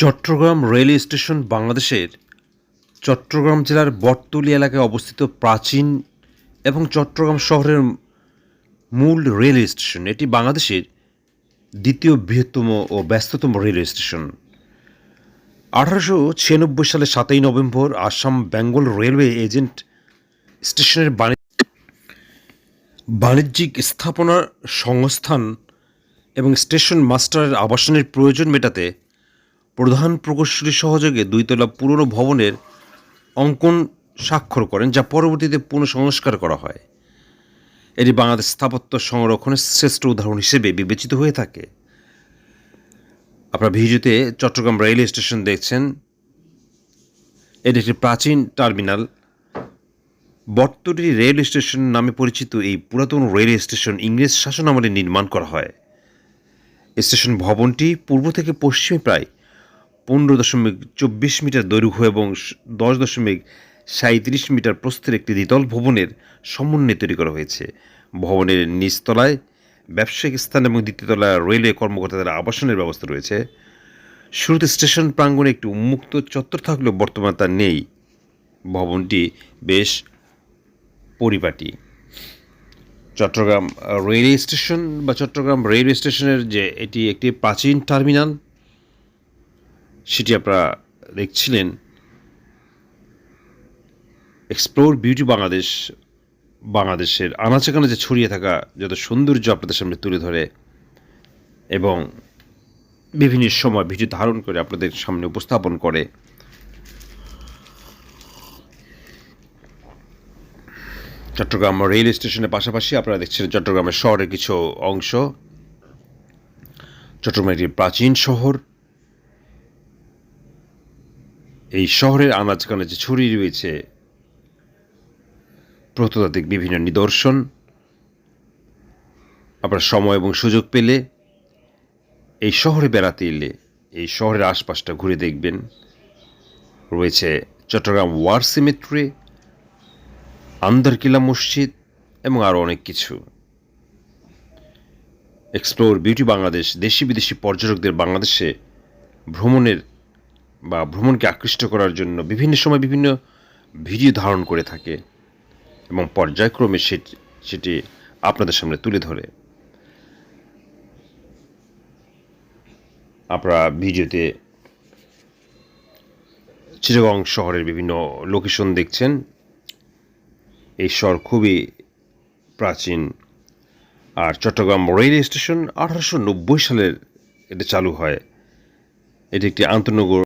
Chittagong rail station বাংলাদেশের চট্টগ্রাম জেলার বটতলী এলাকায় অবস্থিত প্রাচীন এবং চট্টগ্রাম শহরের মূল রেল স্টেশন। এটি বাংলাদেশের দ্বিতীয় বৃহত্তম ও ব্যস্ততম রেল স্টেশন। আঠারোশো ছিয়ানব্বই সালে সাতই November Assam Bengal railway agent স্টেশনের বাণিজ্য বাণিজ্যিক স্থাপনার সংস্থান এবং স্টেশন মাস্টারের আবাসনের প্রয়োজন মেটাতে প্রধান প্রকৌশলী সহযোগে দুইতলা পুরনো ভবনের অঙ্কন স্বাক্ষর করেন, যা পরবর্তীতে পুনঃসংস্কার করা হয়। এটি বাংলাদেশ স্থাপত্য সংরক্ষণের শ্রেষ্ঠ উদাহরণ হিসেবে বিবেচিত হয়ে থাকে। আপনারা ভিডিওতে চট্টগ্রাম রেলওয়ে স্টেশন দেখছেন। এটি একটি প্রাচীন টার্মিনাল। বটতলী রেল স্টেশন নামে পরিচিত এই পুরাতন রেল স্টেশন ইংরেজ শাসন আমলে নির্মাণ করা হয়। স্টেশন ভবনটি পূর্ব থেকে পশ্চিমে প্রায় পনেরো দশমিক চব্বিশ মিটার দৈর্ঘ্য এবং দশ দশমিক সাঁত্রিশ মিটার প্রস্থের একটি দ্বিতল ভবনের সমন্বয়ে তৈরি করা হয়েছে। ভবনের নিচতলায় ব্যবসায়িক স্থান এবং দ্বিতীয়তলায় রেলওয়ে কর্মকর্তাদের আবাসনের ব্যবস্থা রয়েছে। শুরুতে স্টেশন প্রাঙ্গণে একটি উন্মুক্ত চত্বর থাকলেও বর্তমানে তা নেই। ভবনটি বেশ পরিপাটি। চট্টগ্রাম রেলওয়ে স্টেশন বা চট্টগ্রাম রেলওয়ে স্টেশনের যে এটি একটি প্রাচীন টার্মিনাল সেটি আপনারা দেখছিলেন। এক্সপ্লোর বিউটি বাংলাদেশ বাংলাদেশের আনাচে কানাচে ছড়িয়ে থাকা যত সৌন্দর্য আপনাদের সামনে তুলে ধরে এবং বিভিন্ন সময় ভিডিও ধারণ করে আপনাদের সামনে উপস্থাপন করে। চট্টগ্রাম রেল স্টেশনের পাশাপাশি আপনারা দেখছেন চট্টগ্রামের শহরের কিছু অংশ। চট্টগ্রাম একটি প্রাচীন শহর। এই শহরের আনাজ কানাচে ছড়িয়ে রয়েছে, প্রত্নতাত্ত্বিক বিভিন্ন নিদর্শন, আপনার সময় এবং সুযোগ পেলে এই শহরে বেড়াতে এলে এই শহরের আশপাশটা ঘুরে দেখবেন। রয়েছে চট্টগ্রাম ওয়ার সিমেট্রি, আন্দারকিলা মসজিদ এবং আরও অনেক কিছু। এক্সপ্লোর বিউটি বাংলাদেশ দেশি বিদেশি পর্যটকদের বাংলাদেশে ভ্রমণের বা ভ্রমণকে আকৃষ্ট করার জন্য বিভিন্ন সময় বিভিন্ন ভিডিও ধারণ করে থাকে এবং পর্যায়ক্রমে সেটি আপনাদের সামনে তুলে ধরে। আপনারা ভিডিওতে চিটাগং শহরের বিভিন্ন লোকেশন দেখছেন। এই শহর খুবই প্রাচীন। আর চট্টগ্রাম রেল স্টেশন আঠারোশো নব্বই সালের এটা চালু হয়। এটি একটি আন্তনগর